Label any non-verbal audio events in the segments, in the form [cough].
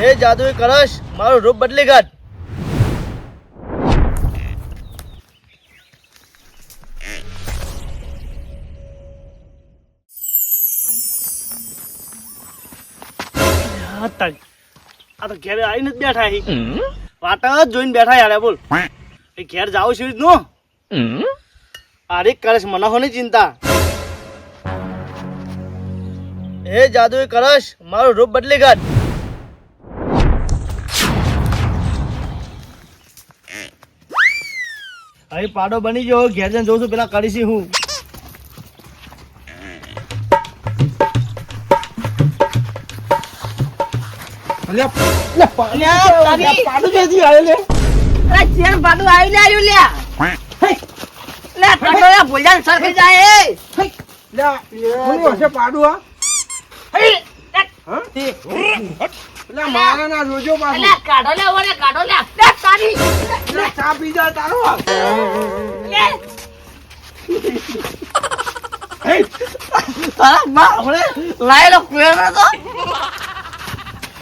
હે જાદુઈ કળશ મારું રૂપ બદલી કાઢ આ તો ઘેર આવીને જ બેઠા હી. વાટ જ જોઈને બેઠા યાર બોલ. એ ઘેર જાવ છું નો? અરે કળશ મનાહોની ચિંતા. હે જાદુઈ કળશ મારું રૂપ બદલી કાઢ અહીં પાડો બની ગયો ઘેર જઈને જોઉં છું પેલા કરીશી હું. કાઢો લે કાઢો લે. તારી ચા પી જાય તારો. તારા માં આપણે લાયેલો કુએરો તો.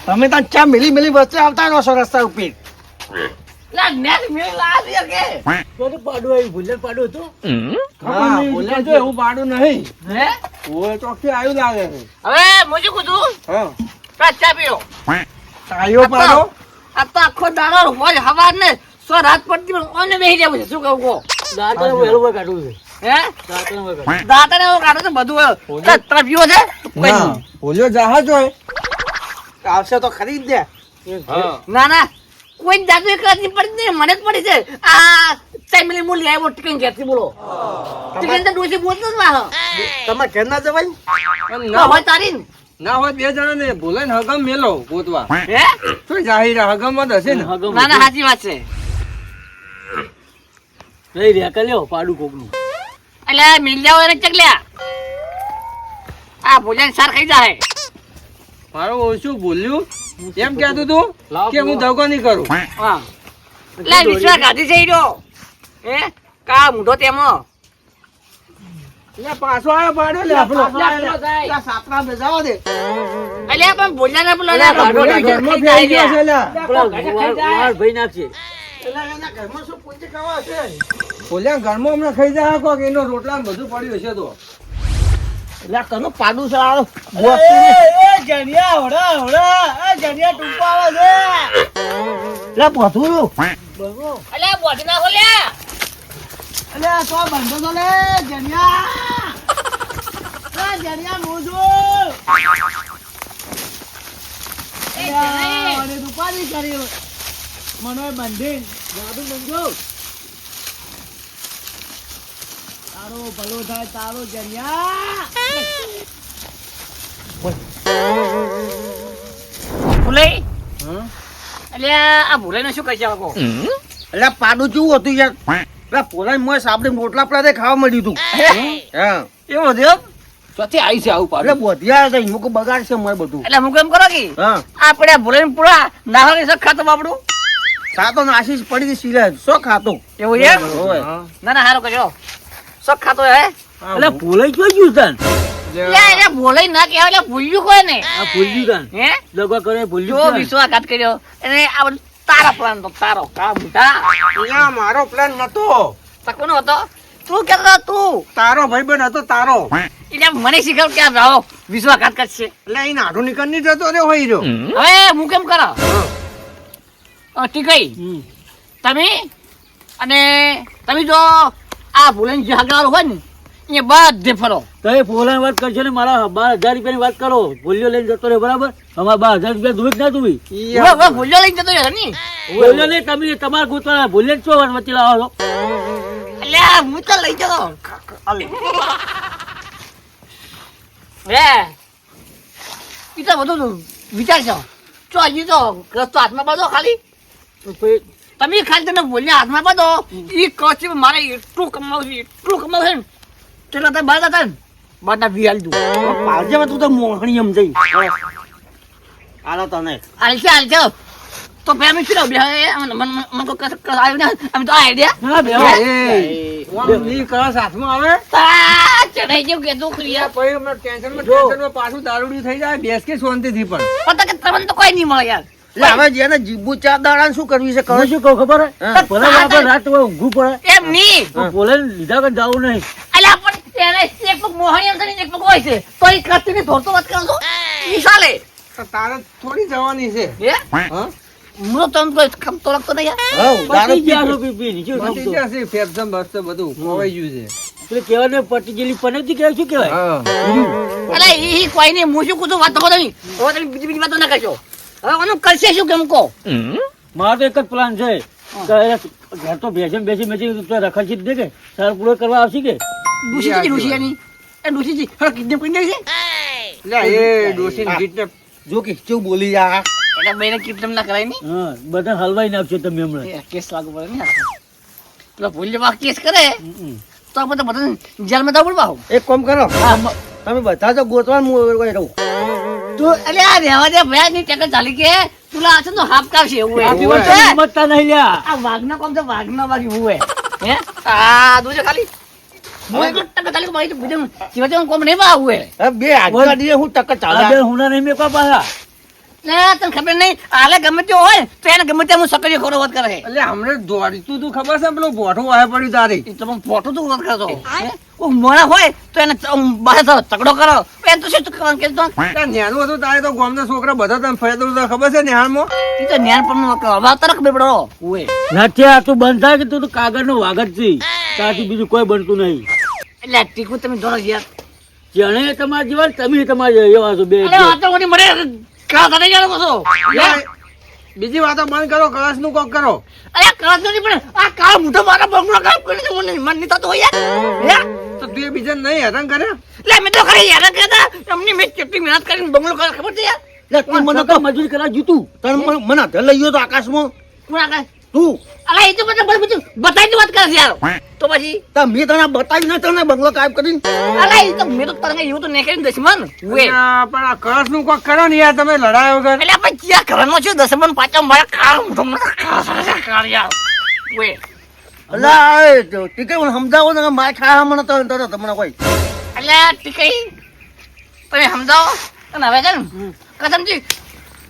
તમે ત્યાં ચા મિલી મિલી વચ્ચે આવતા નો છો રસ્તા ઉપર. લે નેટ મેળ લા કે. તો પાડું આવ્યું ભૂલે પાડું હતું. હા બોલ્યા જો. એવું પાડું નહીં. હે? ઓય આવ્યું લાગે હવે મુજી કીધું? હા. ચા પીઓ. પાડો. આ તો આખો દાડો ને સો રાત પડતી પણ ઓને બેહી જવું છે શું કહું કહો? દાંતને વેલું હોય કાઢવું છે. હે? દાંતને હોય કાઢવું. દાંતને હોય કાઢવું છે બધું. તાર- પીવો છે? ના જહાજ હોય. આવશે તો ખરીદ દે ના. ના કોઈ જાદુ એક રાતની પડી નહીં મને જ પડી છે. આ ફેમિલી મૂલી આવ્યો ટિકિન ઘેરથી બોલો. ટિકિન તો ડોસી બોલતો જ ના તમે ઘેર ના જવાય ના ના હોય તારી ને. ના હોય બે જણા ને બોલે ને હગમ મેલો ગોતવા. હે? શું જાહેર હગમ જ હશે ને? ના ના સાચી વાત છે. લઈ રહ્યા કલ્યો પાડું કોકનું. એટલે મિલ જાવ એને ચકલ્યા. આ ભોજન સાર ખાઈ જાય મારું ઓછું બોલ્યું? એમ કહેતું તું કે હું દગો નહીં કરું. હા. એટલે વિશ્વાસ ગાધી જઈ રહ્યો. હે? કા મૂઢો તેમાં. એટલે પાછો આવ્યો પાડ્યો લે આપણો. સાતરા બેજાવા દે. પણ ભોજન ને. ભાઈ નાખશે. ભોલ્યા ઘરમાં હમણાં ખાઈ જાય કોક એનો રોટલા ને બધું પડ્યું હશે તો. એટલે કનું પાડું છે આ જણિયા હોડા હોડા એ આવે છે. પથું બોધી. નાખો તો બંધો તો લે મોજો મનોય બંધી જાદુ બંધો તારો ભલો થાય તારો જણિયા ભૂલાઈ એટલે આ ભૂલાઈ શું કહી શકો એટલે પાડું કેવું હતું યાર. એટલે પોલાઈ મોય સાબડે રોટલા પડા ખાવા મળ્યું હતું હા? એવું ચોથી આવી છે આવું એટલે બોધિયા હતા એમાં બગાડ છે મોય બધું. એટલે હું કેમ કરો કે આપણે ભૂલાઈ પૂરા નાહવાની શક ખાતો બાપડું સાતો ને આશીષ પડી ગઈ સિલે શો ખાતો? એવું એમ ના ના હારો કરજો. શો ખાતો હે? એટલે ભૂલાઈ ગયો ગયું તન? એટલે ભૂલાઈ ના કહેવાય એટલે ભૂલ્યું કોઈ ને? આ ભૂલ્યું તન. હે? લગવા કરે જો વિશ્વાસઘાત કર્યો. આ તારા પ્લાન તો તારો કા મોટા મારો પ્લાન નતો. તકોનો હતો? તું કેતો તું તારો ભાઈબંધ હતો તારો. એટલે મને શીખવ ક્યાં રહો વિશ્વાસઘાત કરશે. એટલે અહીં નાઢો નીકળ નહીં જતો રે હોય રહ્યો. હવે હું કેમ કરો ટીકઈ તમે? અને તમે જો આ ભૂલન જાગરાળ હોય ને એ બધે ફરો. તમે પોલાની વાત કરશો ને મારા બાર હજાર રૂપિયાની વાત કરો. ભૂલ્યો લઈને જતો રહે બરાબર? અમારા બાર હજાર રૂપિયા દૂધ ના હવે ભૂલ્યો લઈને જતો રહ્યો ને? ભૂલ્યો નહીં તમે તમારા ગોતવાના. ભૂલ્યો છો વચ્ચે લાવો છો? એટલે આ હું તો લઈ જતો હે? એ તો બધું વિચારજો. ચો હજી તો રસ્તો હાથમાં બધો ખાલી. તમે ખાલી તમે બોલ્યા હાથમાં બધો ઈ કચી મારે એટલું કમાવું છે એટલું કમાવું છે ને. કેટલા તમે બાદ હતા ને? બાદના વી આલી દઉં. પાલજે તું તો મોહણી એમ જઈ આલો તને હાલશે હાલશે તો પેલા શું બે મને મને કોઈ કસ કસ આવ્યું ને અમે તો આઈડિયા હા બે ઈ કસ હાથમાં આવે. તા ચડાઈ જેવું કે તું ક્રિયા. પછી ટેન્શનમાં ટેન્શનમાં પાછું દારૂડી થઈ જાય બેસ કે શાંતિથી પણ. પતા કે તમને તો કોઈ નહીં મળે યાર. એટલે હવે જેને જીબુ ચાર દાડા શું કરવી છે હું કહો શું કહું ખબર? ભલે આપણે રાત હોય ઊંઘવું પડે. એમ નહીં. પણ લીધા વગર જાવું નહીં. અલ્યા પણ એને એક પગ મોહણી એમ કરીને એક પગ હોય છે. તો એ કસ્તીને ધોરતો વાત કરો છો? ઈ તારે થોડી જવાની છે. હે? હું? તો તને ખમતો લાગતો નહીં યાર દારૂ પતી પી- પી- પી. શું પતી સમજો? ગયા છે ફેફસા બસતા બધું ખોવાઈ ગયું છે. પેલી કહેવાય ને પટી ગયેલી પનોતી કહેવાય શું કહેવાય? ઈ કોઈ નહીં હું શું કુછું વાત તો નહીં? હવે તમે બીજી બીજી વાતો ના કરશો. હવે આનું કરશે શું કેમ કહો મારો તો એક જ પ્લાન છે. કે ઘર તો બેસી બેસી બેસી જ દે કે. સર પૂરો કરવા આવશે કે? ડૂસીજી ડૂસીયાની એ ડૂસીજી હવે કિડનેપ કરી નાખી લે એ ડોશીને કિડનેપ. જો કે કેવું બોલી જા. એટલે બેને કિડનેપ ના કરાયની? હા બધા હલવાઈ નાખશો તમે હમણાં. એ કેસ લાગુ પડે ને પેલો ભૂલ્ય કેસ કરે તો આપણે બધા જેલમાં જવું પડે એક કામ કરો. તમે બધા તો ગોતવા હું કોઈ રહું. તું એટલે આ રહેવા દે ભયા ની ટેકર ચાલી કે તુલા આ તો હાફ કાઢશે એવું આપી વાત હે? નહીં લ્યા. આ વાઘના કોમ તો વાઘના વાગ એવું હે. આ દુજે ખાલી ખબર નહીં આલે ગમે તે હોય તો એને ગમે તે હું સકડીઓ ખોરો વાત કરે. એટલે હમણાં દોડતું તું ખબર છે પેલું બોઠું આવે પડ્યું તારી? તમે તો તું વાત હે? હોય તો એને બધા આમ બહાર તો તગડો કરો. એ તો શું કે નેનું હતું તારે તો ગામના છોકરા બધા તને ફાયદો તો ખબર છે નેહાળમાં એ તો જ્ઞાન પણ હવે તરક બેબડો. ઓએ. નથી આ તું બંધ થાય કે તું તો કાગળનો જ છે. ત્યાંથી બીજું કોઈ બનતું નહીં. એટલે ટીકું તમે જોડો યાર જેણે તમારા જીવન તમે તમારા એવા છો બે તો મળે કા તને ગયા યાર બીજી વાતો બંધ કરો કળશનું કોક કરો. અરે કળશનું નહીં પણ આ કાળ મુઠો મારા બંગલો કામ કરી દે મને મન નહીં થતો યાર. તો તું એ બીજા નહીં હેરાન કરે? લે મેં તો ખરી હેરાન કરતા એમની મેં કેટલી મહેનત કરીને બંગલો કર્યો ખબર છે યાર? લે તું મને મને તો મજૂરી કરા જીતું તને મને- મને લઈ ગયો તો આકાશમાં. કોણ આ તું અરે એ તો બધું બધું બધું બતાવીને વાત કરે યાર. તો પછી? તો મેં તને બતાવી ના તને બંગલો કાયમ કરીને. અરે એ તો મેં તો તરંગે એવું તો નહીં કરીને દસમન. વે પણ આ કળશનું કોક કરો ને યાર તમે લડાયો વગર. એટલે આપણે ક્યાં કરવાનો છે? દસમન પાછા મારા યાર. વે અલા તો ટીકે મને સમજાવો ને માર ખાવા મને તો તરત તમને કોઈ. તમે સમજાવો. અને હવે છે ને કસમજી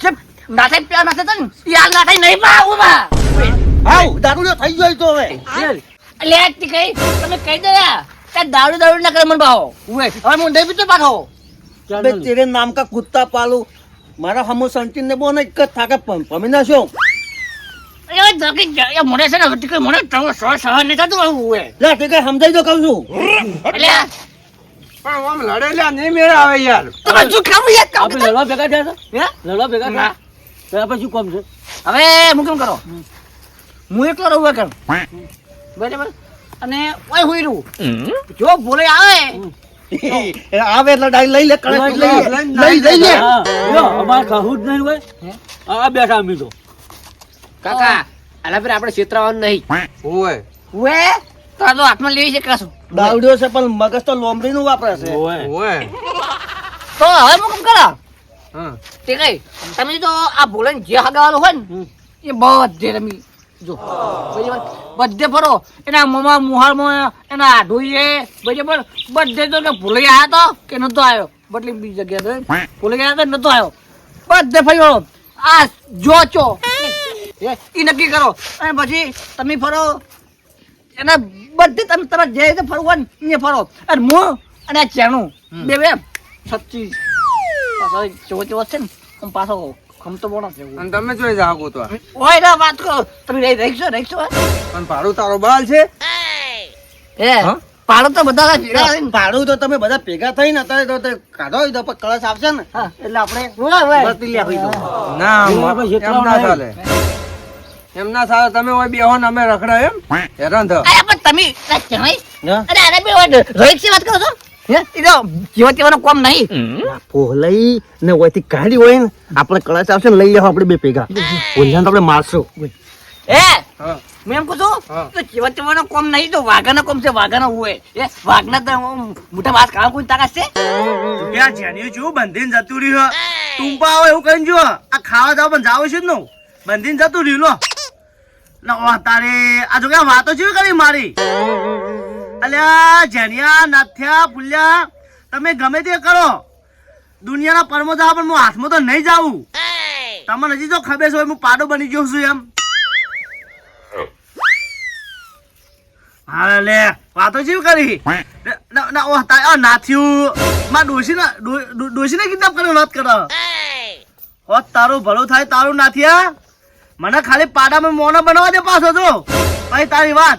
જે નાથાઈ પ્યાર નાથે છે યાર નાથે નહીં પા આવું દારૂ થઈ ગયો તો હવે. લે આ ટીકઈ તમે કહી દે યાર. દારૂ દારૂ ના કરે મને ભાવો. હવે હું બી તો પાખો બે તેરે નામ કા કુત્તા પાલું. મારા હમો સંતીન ને બોને એક થાકે પમી ના શું? એ જકી એ મોડે છે ને ટીકઈ મને તમે સો સહ નહીં થતું આવું ઉવે લે ટીકે સમજાઈ દો કહું છું. એટલે પણ આમ લડેલા નહીં મેળ આવે યાર. તમે શું ખાવું યાર? આપણે લડવા ભેગા થયા હે? લડવા ભેગા ના. થયા? તો આપણે શું કામ છે? હવે હું કેમ કરો? હું એકલો રહું કર બરાબર? અને ઓય હુઈ રહું જો બોલે આવે. આવે એટલે ડાઈ લઈ લે કણે લઈ લઈ લઈ લે. જો અમાર અમારે જ નહીં હોય. આ બેઠા અમે તો. કાકા અલા પર આપણે છેતરાવાનું નહીં. ઓય ઓય તો આ તો હાથમાં લેવી છે કશું. દાવડ્યો છે પણ મગજ તો લોમડી નું વાપરે છે. ઓય. ઓય તો હવે હું કેમ કરા? હા. તે કઈ તમે તો આ બોલે જે હગાવાલો હોય ને એ બધે રમી જો બરાબર બધે ફરો એના મમા મુહાળમાં એના આઢુએ બરાબર બધે તો કે ભૂલી આવ્યા તો કે નતો આવ્યો બદલી બીજી જગ્યાએ ભૂલી ગયા તો નતો આવ્યો બધે ફર્યો. આ જો ચો એ નક્કી કરો. અને પછી તમે ફરો. એના બધે તમે તમે જે રીતે ફરવું હોય ને એ ફરો. અને હું અને આ ચેણું. બે બે સચ્ચી પાછો ચોવો છે ને આમ પાછો ખમતો છે અને તમે જોઈ જાઓ ગોતવા ઓય ના વાત કરો. તમે રહી રહીશો રહીશો. પણ ભાડું તારો બાલ છે? હે? હા? તો બધા ભેગા થઈને ભાડું તો તમે બધા ભેગા થઈને અત્યારે તો કાઢો તો કળશ આવશે ને. એટલે આપણે ના એમ ના. ચાલે. એમ ના ચાલે તમે હોય બેહો ને અમે રખડા એમ. હેરાન થયો તમે અરે અરે બે વાત રોહિત વાત કરો છો? જેવા તેવાનો કોમ નહીં. પોહલાઈ ને ઓયથી કાઢી હોય ને આપણે કળશ આવશે ને લઈ લેવા આપણે બે ભેગા. ઓલિયાને તો આપણે મારશું. હે? મેં એમ કહું છું તો જેવા તેવાનો કોમ નહીં તો વાઘાનો કોમ છે વાઘાનો હોય. એ વાઘના તો મોટા વાત કામ કોઈ તાકાત છે? ત્યાં જેની જેવું બંધીને જતું રહ્યું. ટૂંપા આવે એવું કઈ જો. આ ખાવા જાવ પણ જાવ છે જ નો બંધીને જતું રહ્યું લો. તારે આ જો કે વાતો છે કરી મારી? અલ્યા જેનિયા નાથ્યા પુલ્યા તમે ગમે તે કરો. દુનિયાના પરમો જાવ પણ હું હાથમાં તો નહીં જાવું તમને હજી જો ખબર છે હું પાડો બની ગયો છું એમ. હા લે વાતો જીવ કરી? ના- ઓહ તારે નાથ્યું. માં ડોશી ના ડોશી ને કિડનેપ કર્યો વાત કરો. ઓ તારું ભલું થાય તારું નાથિયા. મને ખાલી પાડામાં મોનો બનાવવા દે પાછો તો તારી વાત.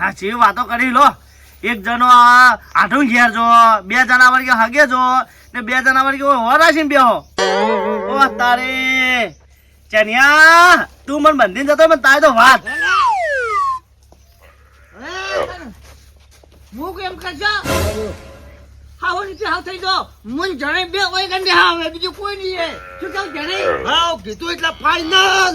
હા જેવી વાતો કરી લો. એક જણો આ આઠું ઘેર જો બે જણા વળગે હગે જો ને બે જણા વળગે હોરાશી બેહો. ઓ તારે. ચનિયા તું મને બંધીને જતો મને તારે તો વાત. હું કેમ કરશો હાવો રીતે હાવ થઈ ગયો. મન જણે બે કોઈ ગંડે હાવ બીજું કોઈ નહીં હે. શું કહું જણે? હાવ કીધું એટલે ફાઇનલ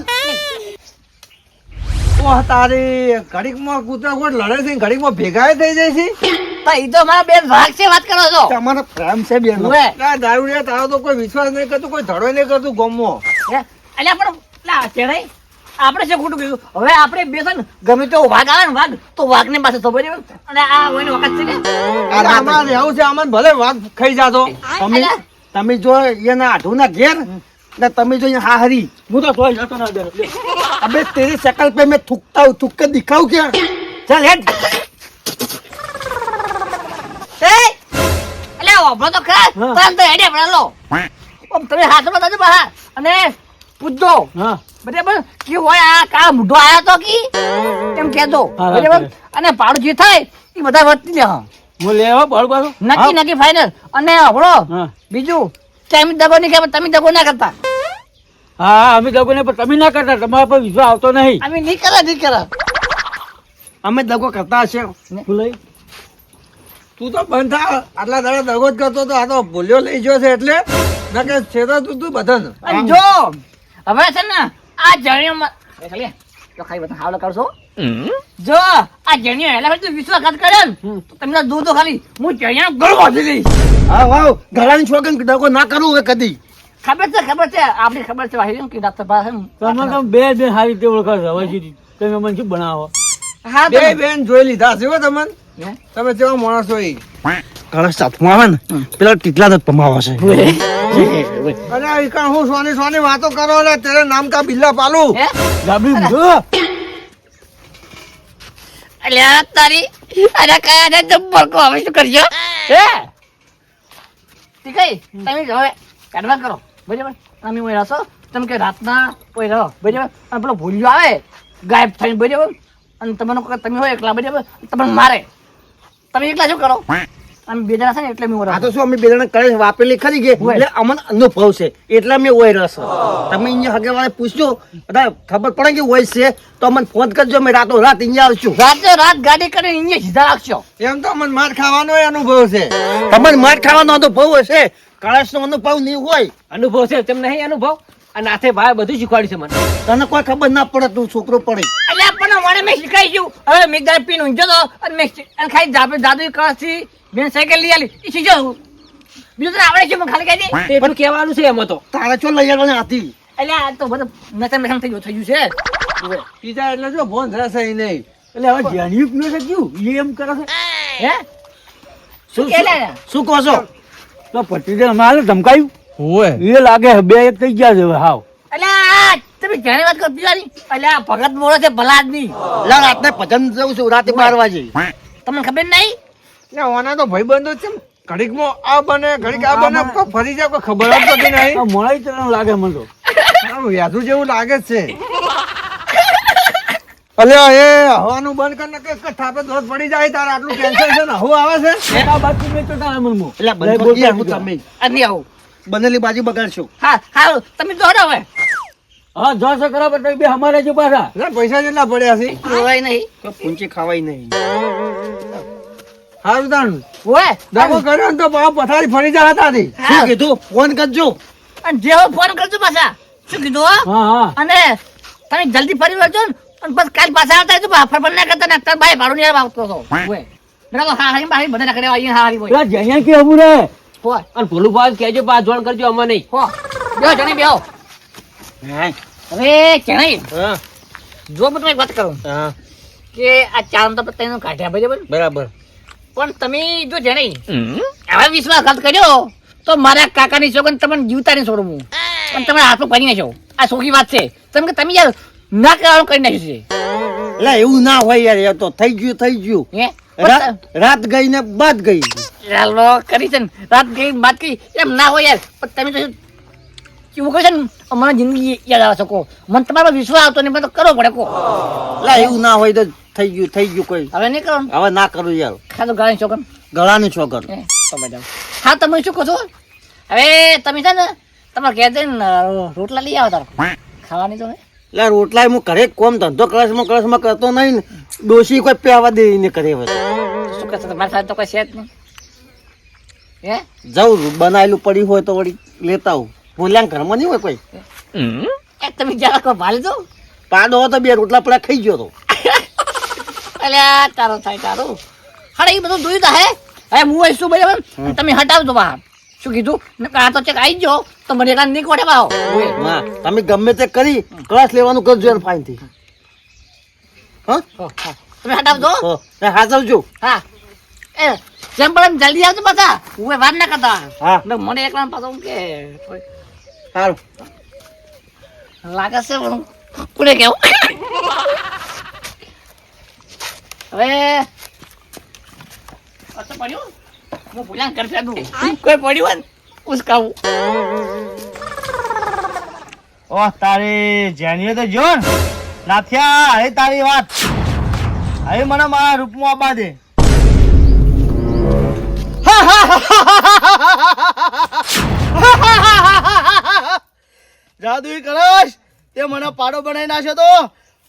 ઓહ તારી ઘડીકમાં કૂતરા કોટ લડે છે? ઘડીકમાં ભેગા થઈ જાય છે? તો તો મારા બેન ભાગ છે વાત કરો છો. તમારો પ્રેમ છે બેન. દારૂ રે તારો તો કોઈ વિશ્વાસ નહીં કરતું કોઈ ધડો નહીં કરતું ગમો. હે? પણ લા આપણે શું ખોટું કીધું. હવે આપણે બે છે ને ગમે તો વાઘ આવે ને વાઘ તો વાઘને પાસે તો અને આ વખત છે ને આમાં રહેવું છે આમાં ભલે વાઘ ખાઈ જાતો. તમે તમે જો એના આઢું ના ઘેર ને તમે જો હા હરી. હું તો કોઈ જતો ના દર અબે તેરી શકલ પે મેં થૂકતા હું થૂક કે દિખાઉ ક્યાં? ચાલ હેડ. એ! અલે ઓબળો તો ખા પણ તો હેડે પણ ઓમ તમે હાથમાં દાજો બહાર. અને પૂછજો. હા. બરાબર? કે હોય આ કા મુઢો આયો તો કી? એમ કહેજો. બરાબર? અને પાડો જે થાય એ બધા વર્તી લે હા હું લેવા બળ બળ નકી નકી ફાઈનલ અને હબળો બીજું? તમે દગો નહીં કે તમે દગો ના કરતા. હા અમે દગો નહીં પણ તમે ના કરતા તમારા પર વિશ્વાસ આવતો નહીં. અમે નહીં કરા નહીં કરા. અમે દગો કરતા હશે. ભૂલાઈ તું તો બંધ આટલા દાડા દગો જ કરતો તો આ તો ભૂલ્યો લઈ ગયો છે એટલે. ના કે છેતો તું તું બધાને જો હવે છે ને આ જણીઓમાં એ ખાલી બધા હાવલા કરશો. જો આ જણીઓ એટલે તું વિશ્વાસઘાત કરે ને. તો તમને દૂધ તો ખાલી હું જણીઓ ગળવા વાંચી દઈશ આવ. ગળાની છોકરી દગો ના કરું હવે કદી. ખબર છે ખબર છે. આપણી ખબર છે. ભાઈ કે ડાક્ટર પાસે તમે તો બે બે સારી રીતે ઓળખો છે હવે તમે મને શું બનાવો? હા બે બેન જોઈ લીધા. છે તમને? તમે કેવા માણસો ઈ કળશ સાથમાં આવે ને પેલા ટીટલા જ પમાવા છે. અરે આ ઈકણ હું સોની સોની વાતો કરો ને તેરે નામ કા બિલ્લા પાલું. હે? ડાબી અલ્યા તારી અરે કયા ને જબ્બર કો હવે શું કરજો હે? ઠીક હે તમે કાઢવા કરો. બરાબર? તમે તમે કે રાતના ઓય રહો. બરાબર? પેલો ભૂલ્યો આવે, ગાયબ થઈને, બરાબર? અને તમને તમે હોય એકલા, બરાબર? તમને મારે. તમે એકલા શું કરો? અમે બે જણા છે ને એટલે મેં આ તો શું અમે બે જણા કરે વાપરેલી ખરી ગઈ એટલે અમને અનુભવ છે. એટલા મેં ઓય રસ. તમે અહીંયા હગે વાળે પૂછજો. બધા ખબર પડે કે હોય છે. તો અમને ફોન કરજો મેં રાતો રાત અહીંયા આવશું. રાતે રાત ગાડી કરીને અહીંયા સીધા રાખજો. એમ તો અમને માર ખાવાનો અનુભવ છે. તમને માર ખાવાનો અનુભવ હશે. કળશ નો અનુભવ નહીં હોય. અનુભવ છે તેમ નહીં અનુભવ. અને આથે ભાઈ બધું શીખવાડ્યું છે મને. તને કોઈ ખબર ના પડે તું છોકરો પડે. મને મેં શીખાઈ ગયું. હવે મેં દાળ પીને ઊંઝો તો અને મેં ખાલી જાદુ જાદુ કળશથી બેન સાયકલ લઈ આલી. એ શીખો બીજું તો આવડે છે મને ખાલી કહી દે? એટલું કહેવાનું છે એમાં તો. તારે ચો લઈ આવવાની હતી એટલે આ તો બધું નચન નચન થઈ ગયું થઈ ગયું છે. બીજા એટલે જો ફોન ઈ નહીં. એટલે હવે જાણ્યું પીવું છે કેવું એ એમ કરે છે? હે? શું શું કહો છો? તો પટ્ટી અમારે ધમકાયું. હોય એ લાગે બે એક થઈ ગયા છે હાવ. તમે જાણે વાત કરો પીવાની એટલે ભગત બોલો છે ભલા આદમી. લા રાતને ભજન જવું છું રાતે બાર વાગે. તમને ખબર નહીં? ઓના તો ભાઈબંધો છે ઘડીકમાં આ બને ઘડીક આ બને કોઈ ફરી જાય કોઈ ખબર જ પડતી નહીં? આ મળાય લાગે મને તો. આમ જેવું લાગે છે. [laughs] અલ્યા એ હવાનું બંધ કર ને કે કે થાપે દોત પડી જાય તારે આટલું ટેન્શન છે ને હું આવે છે? આ બાજુ મેં તો તારા મનમાં. એટલે બંધ કરી હું તમે? આ આવું. બનેલી બાજુ બગાડશો. હા હા તમે દોડો હવે. હા જો છો ખરા બે અમારે છે પાછા ના પૈસા જેટલા પડ્યા છે. દોડાય નહીં. તો પૂંચી ખવાય નહીં. હારું તાણ. ઓય દાવો કર્યો તો પાછા પથારી ફરી જાય તારી શું કીધું? ફોન કરજો. અને જેવો ફોન કરજો પાછા. શું કીધું હા? હા અને તમે જલ્દી ફરી વળજો ને. અને બસ કાલ પાછા આવતા તો બા- ફરફર ના કરતા ને ભાઈ બાઈ ભાડું નહીં આવતો હતો. હા હારી બારી બધા ના કર્યા અહીંયા હારી કે આવું રે. અને ભોલું ભાઈ કેજો પાછ જોણ કરજો આમાં નહીં. હો. જણી બેહો. હવે જણી જો હું તમને એક વાત કરું. કે આ ચાર તો કાઢ્યા બરાબર? બરાબર. પણ તમે જો જણી હવે વિશ્વાસઘાત કર્યો તો મારા કાકાની તમને જીવતા નહીં પણ તમે હાથમાં આ સોખી વાત છે. તમે કે તમે યાર ના કરવાનું કરી નાખ્યું છે. એટલે એવું ના હોય યાર એ તો થઈ ગયું થઈ ગયું. હે? રાત ગઈ ને બાદ ગઈ. ચાલો કરી છે ને. રાત ગઈ બાદ ગઈ એમ ના હોય યાર. પણ તમે તો કેવું કહો છો ને? મને જિંદગી યાદ આવે શકો મને તમારો વિશ્વાસ આવતો નહીં મને તો કરવો પડે કો એટલે એવું ના હોય તો થઈ ગયું થઈ ગયું કોઈ. હવે નહીં કરો હવે ના કરું યાર. ખાધો ગળાની છોકર. ગળાની છોકર. હે, હા તમે શું કહો છો? હવે તમે છે ને તમારે ઘેર જઈને રોટલા લઈ આવો તારો. ખાવાની તો. એટલે રોટલા હું ઘરે કોમ ધંધો કળશમાં કળશમાં કરતો નહીં ને ડોશી કોઈ પહેવા દે ને કરે હવે. શું કહેશો તમારી સાથે તો કોઈ છે જ નહીં. હે? જવું બનાવેલું પડ્યું હોય તો વળી લેતા આવું. બોલ્યા ઘરમાં નહીં હોય કોઈ? તમે જરા કો ભાલી દો પાડો તો બે રોટલા પડ્યા ખાઈ ગયો તો. અલ્યા તારો થાય તારો. હાડે એ બધું જોયું તા હે? હે હું અહીં બરાબર? તમે હટાવજો બહાર. શું કીધું? આ તો ચેક આવી ગયો તો મને એકાદ નહીં કોઠે બાહો તમે ગમે તે કરી ક્લાસ લેવાનું કરજો યાર ફાઇનથી. તમે હટાવજો. હાજરજો હા. એ જેમ પણ એમ જલ્દી આવજો પાછા. હું વાત ના કરતા. હા. મને એકલા પાછો હું કે સારું લાગે છે પણ કોને કેવું હવે કશું પડ્યું હું ભૂલ્યા ઘર ફેંદું કોઈ પડ્યું હોય ને ઉસકાવું ઓહ તારી જેનીએ તો જો નાથિયા હવે તારી વાત હવે મને મારા રૂપમાં આપવા દે જાદુ કરશ તે મને પાડો બનાવી નાખ્યો તો.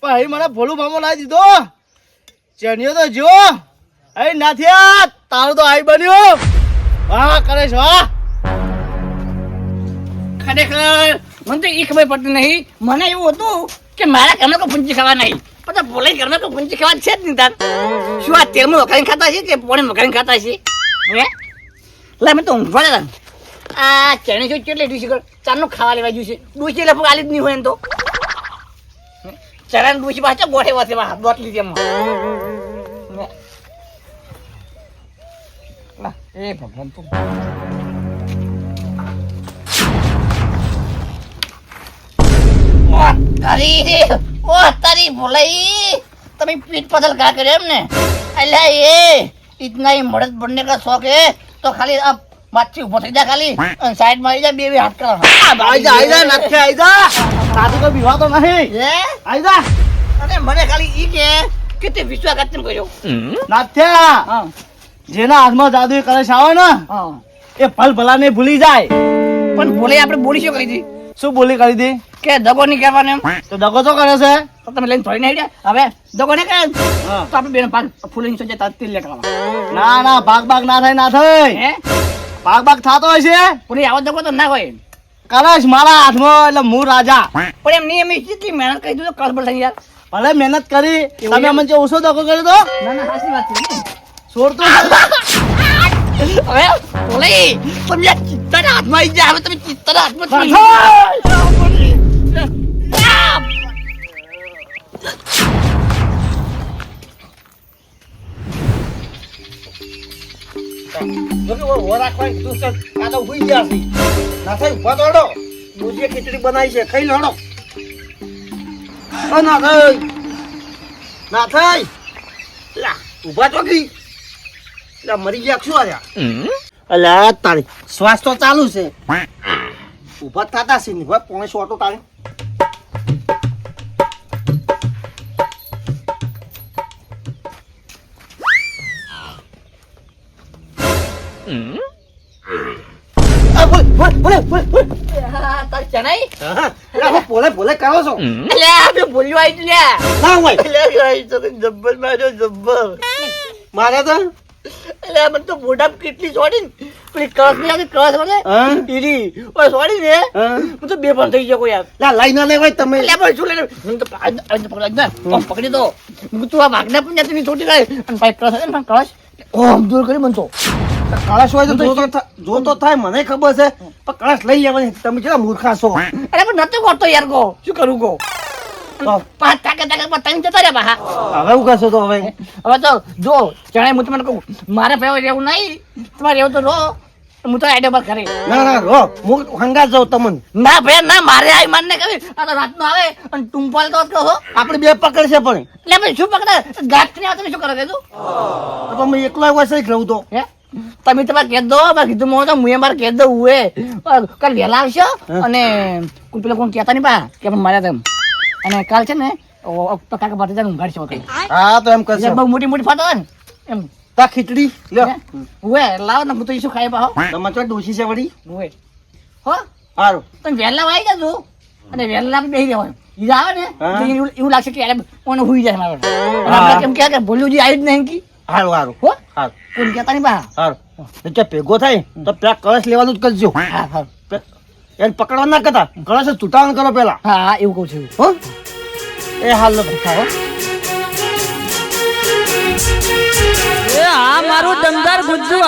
પણ હવે મને ભોલું ભામો લાવી દીધો. જેનીઓ તો જો અહીં નાથ્યા, તારું તો આઈ બન્યું. વાહ કરેશ વાહ. ખરેખર, મને તો એ ખબર પડતી નહીં. મને એવું હતું કે મારા ઘરમાં કોઈ પૂંજી ખાવા નહીં. પણ ભોલે ઘરમાં કોઈ પૂંજી ખાવા છે જ નહીં તાર. શું આ તેલમાં વઘારીને ખાતા છે કે પોણે વઘારીને ખાતા છે હે? લે, મેં તો ઊંઘવા આ ચણી શું કેટલી ડીશ ચારનું ખાવા લેવા જ્યું છે ડૂસી લગભગ આલી જ નહીં હોય એમ તો ચણા ડૂસી પાછા ગોઠે વાસે હાથ બોટલી તેમાં હે. લા, એ ભગવાન તું ઓ તારી ઓ તારી ભોલાઈ તમે પીઠ પથલ કા કરે એમ ને અલ્યા એ ઇતના ही मर्द बनने का शौक है तो खाली अब માછી ઊભો થઈ જા ખાલી. સાઈડમાં આવી જા બે બે હાથ કરો આવી જા આવી જા. નાખે આવી જા. તારી કોઈ બીવા તો નહીં. હે? આવી જા. અને મને ખાલી ઈ કે કે તે વિશ્વાસઘાત ન કર્યો નાથ્યા જેના હાથમાં જાદુ કરે આવે ને એ ભલ ભલાને ભૂલી જાય. પણ ભૂલે આપણે બોલી શું કરી દી શું બોલી કરી દી કે દગો નહીં કરવાનો એમ. તો દગો તો કરે છે? તો તમે લઈને થોડી નહીં હવે દગો નહીં કરે તો આપણે બેન પાક ફૂલીને સોજે તાત્તિલ લેકડવા ના ના ભાગ ભાગ ના થાય ના થાય. ભાગ ભાગ થતો હોય છે? પૂરી આવો દગો તો ના હોય. કલશ મારા હાથમાં એટલે હું રાજા. પણ એમ નહીં એમ કેટલી મહેનત કરી દીધું કરબલ થઈ યાર. ભલે મહેનત કરી તમે મને જે ઓછો દગો કર્યો તો? ના ના સાચી વાત છે. છોડતો હવે તમે આ હાથમાં આવી જાય હવે તમે ચિત્તના હાથમાં જ રાખવાની તું સર આ તો હુઈ ગયા છે. ના થાય ઊભા તો હડો. ખીચડી બનાવી છે ખાઈ લડો ના થઈ ના થઈ લા ઊભા તો ગઈ લા મરી ગયા શું આયા અલ્યા તારી શ્વાસ તો ચાલુ છે. [laughs] ઊભા થતા છે ને ભાઈ પોણે તારે મારે તો અલ્યા મને તો બે પણ થઈ ગયો યાર લા લઈ ના તમે અલ્યા પણ શું લઈને તો પકડ દો હું તું આ ભાગના પણ નહીં છોટી અને ભાઈ હશે ને પણ ઓમ દૂર કરી મન તો કળશ હોય તો જો તો થાય મને ખબર છે પણ કળશ લઈ લેવાની તમે કેટલા મૂર્ખા છો? અરે પણ નતો કરતો યાર ગો. શું કરું ગો? પાંચ તાકે તાકે પર ટાઈમ જતા રહ્યા હવે હું કહેશો તો હવે? હવે તો જો જાણે હું તમને કહું મારે ભાઈ રહેવું નહીં તમારે રહેવું તો રહો હું તો આઈડિયા પર કરી ના ના રો હું હંગાત જાઉં તમને. ના ભાઈ ના મારે આઈ માનને કહી આ તો રાતનો આવે અને ટુંપાલ તો કહો આપણે બે પકડશે પણ. એટલે ભાઈ શું પકડે? ગાંઠ ને તમે શું કરે તું તો તમે એકલો આવ્યો છે રહું તો. હે? તમે તમારે કહી દો મેં કીધું મો તો મુએ મારે કહી દઉં ઉએ કાલ વહેલા આવશો અને પેલા કોણ કહેતા નહીં પા કે પણ માર્યા તેમ. અને કાલ છે ને કાકા પાટી જાય ઊંઘાડશો હા તો એમ કરશે. બહુ મોટી મોટી ફાટો ને એમ. તા ખીચડી લ્યો. હે? ઉએ લાવો ને હું તો શું ખાઈ પાહો તમે તો ડોસી છે વળી. ઉએ હો? સારું તમે વહેલા આવી જજો. અને વહેલા બેસી જવાનું ઈ આવે ને એવું લાગશે કે અરે કોણ હુઈ જાય મારો. કેમ કે ભોલુજી આવી જ નહીં કી. હારું હારું. હો? હારું. કોણ કહેતા નહીં બા? હારું. જો ભેગો થાય. તો પેલા કળશ લેવાનું જ કરજો. હા હા. એને પકડવા ના કરતા. કળશ તૂટાવાનું કરો પેલા. હા હા એવું કહું છું. હો? એ હાલ લો ભૂખા એ આ મારું દમદાર ગુજ્જુ